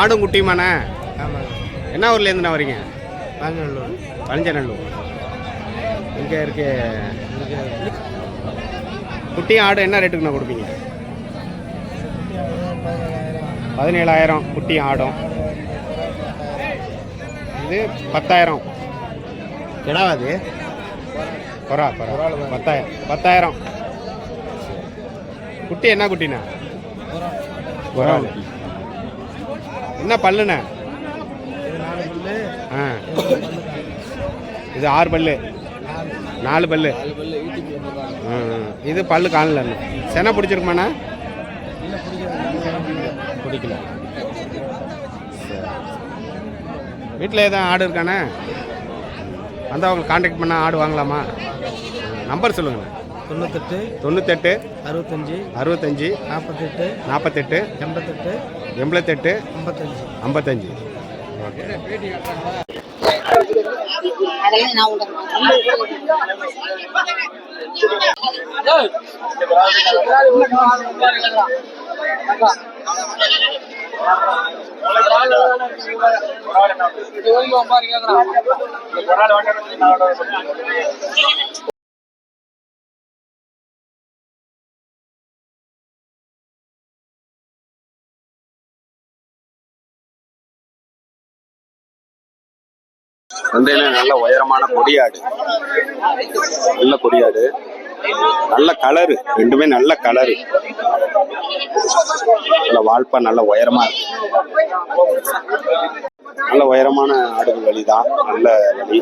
ஆடும் குட்டியுமாண்ணே ஆமாங்க. என்ன ஊர்லேருந்துண்ணா வரீங்க? பாஞ்சநல்லூர் பழஞ்சநல்லூர். இங்கே இருக்கு குட்டி ஆடு என்ன ரேட்டுக்குண்ணா கொடுப்பீங்க? பதினேழாயிரம் குட்டி ஆடும். இது பத்தாயிரம். கிடாவாது கொரா கொரா பத்தாயிரம். பத்தாயிரம். குட்டி என்ன குட்டிண்ணா? குட்டி. என்ன பல்லுண்ணே? ஆ. இது ஆறு பல்லு. நாலு பல்லு. இது பல்லு காணல செனை பிடிச்சிருக்குமாண்ணா? பிடிக்கல. வீட்டில் எதுவும் ஆடு இருக்கானே வந்து அவங்க காண்டாக்ட் பண்ணால் ஆடு வாங்கலாமா? நம்பர் சொல்லுங்கண்ணா. தொண்ணூத்தெட்டு தொண்ணூத்தெட்டு அறுபத்தஞ்சி அறுபத்தஞ்சி நாற்பத்தெட்டு நாற்பத்தெட்டு எண்பத்தெட்டு எண்பத்தெட்டு ஐம்பத்தஞ்சு ஐம்பத்தஞ்சு. ஓகே. சந்தையில நல்ல உயரமான கொடியாடு. நல்ல கொடியாடு. நல்ல கலரு. ரெண்டுமே நல்ல கலரு. நல்ல வாழ்ப்பா நல்ல உயரமா இருக்கு. நல்ல உயரமான ஆடுகள் வழிதான் நல்ல வழி.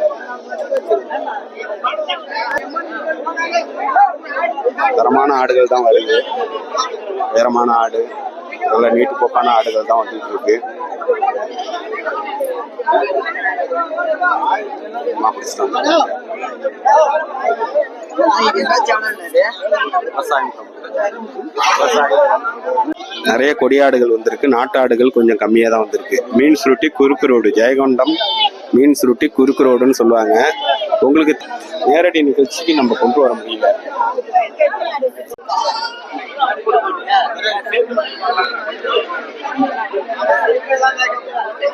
தரமான ஆடுகள் தான் வருது. உயரமான ஆடு நல்ல நீட்டு போக்கான ஆடுகள் தான் வந்துட்டு இருக்கு. நிறைய கொடியாடுகள் வந்திருக்கு. நாட்டாடுகள் கொஞ்சம் கம்மியாக தான் வந்திருக்கு. மீன் சுருட்டி குறுக்கு ரோடு. ஜெயகொண்டம் மீன் சுருட்டி குறுக்கு ரோடுன்னு சொல்லுவாங்க. உங்களுக்கு நேரடி நிகழ்ச்சிக்கு நம்ம கொண்டு வர முடியல.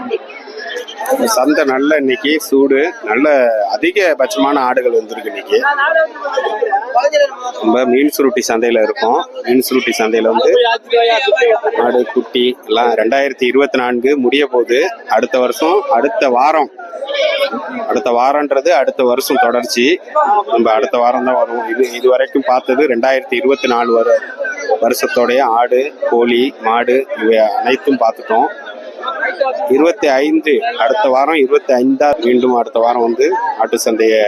இந்த சந்தை நல்ல இன்னைக்கு சூடு நல்ல அதிகபட்சமான ஆடுகள் வந்திருக்கு இன்னைக்கு. நம்ம மீன் சுருட்டி சந்தையில இருக்கோம். மீன் சுருட்டி சந்தையில வந்து ஆடு குட்டி எல்லாம் ரெண்டாயிரத்தி இருபத்தி நான்கு முடிய போகுது. அடுத்த வருஷம் அடுத்த வாரம் அடுத்த வாரம்ன்றது அடுத்த வருஷம் தொடர்ச்சி. நம்ம அடுத்த வாரம் தான் வரும் இது இது வரைக்கும் பார்த்தது ரெண்டாயிரத்தி இருபத்தி நாலு வர வருஷத்தோடைய ஆடு கோழி மாடு இவை அனைத்தும் பார்த்துட்டோம். இருபத்தி ஐந்து அடுத்த வாரம் இருபத்தி ஐந்தா மீண்டும் அடுத்த வாரம் வந்து ஆட்டு சந்தையை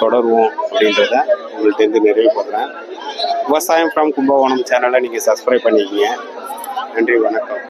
தொடருவோம் அப்படின்றத உங்கள்கிட்ட இருந்து நிறைவு பண்ணுறேன் விவசாயம் ஃப்ரம் கும்பகோணம் சேனலை நீங்கள் சப்ஸ்கிரைப் பண்ணிக்கிங்க. நன்றி வணக்கம்.